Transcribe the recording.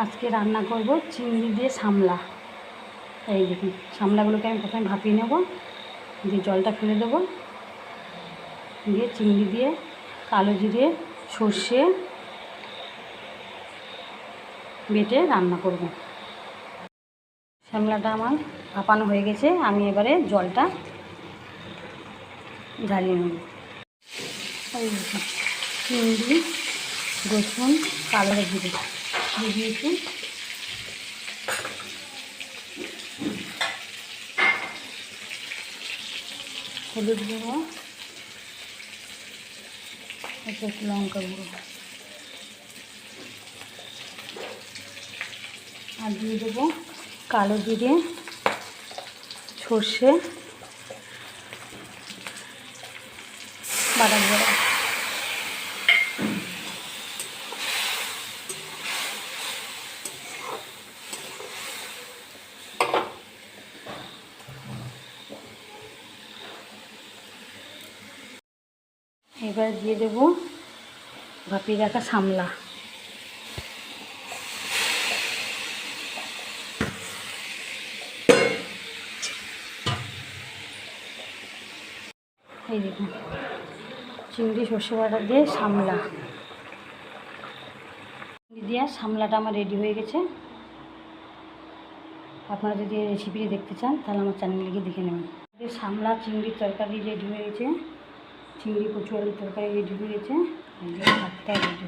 আজকে রান্না করব চিংড়ি দিয়ে সামলা। এই দেখুন, সামলাগুলোকে আমি প্রথমে ভাপিয়ে নেব, দিয়ে জলটা ফেলে দেবো। দিয়ে চিংড়ি দিয়ে কালো জিরে, সর্ষে বেটে রান্না করব। সামলাটা আমার ভাপানো হয়ে গেছে, আমি এবারে জলটা ঢালিয়ে নেব। চিংড়ি, রসুন, কালো জিরে। হলুদ গুঁড়ো একটু লঙ্কা গুঁড়ো। আর দিয়ে দেবো কালো জিরে সর্ষে বাদাম গুঁড়ো। এবার দিয়ে দেব ভাপিয়ে রাখা সামলা। এই দেখুন, চিংড়ি সর্ষে বাটা দিয়ে সামলা। দিয়ে সামলাটা আমার রেডি হয়ে গেছে। আপনারা যদি রেসিপিটি দেখতে চান, তাহলে আমার চ্যানেলে গিয়ে দেখে নেবেন। সামলা চিংড়ির তরকারি রেডি হয়ে গেছে। চিংড়ি কচু আলুর তরকারি রেডি হয়ে গেছে ভাতটা রেডি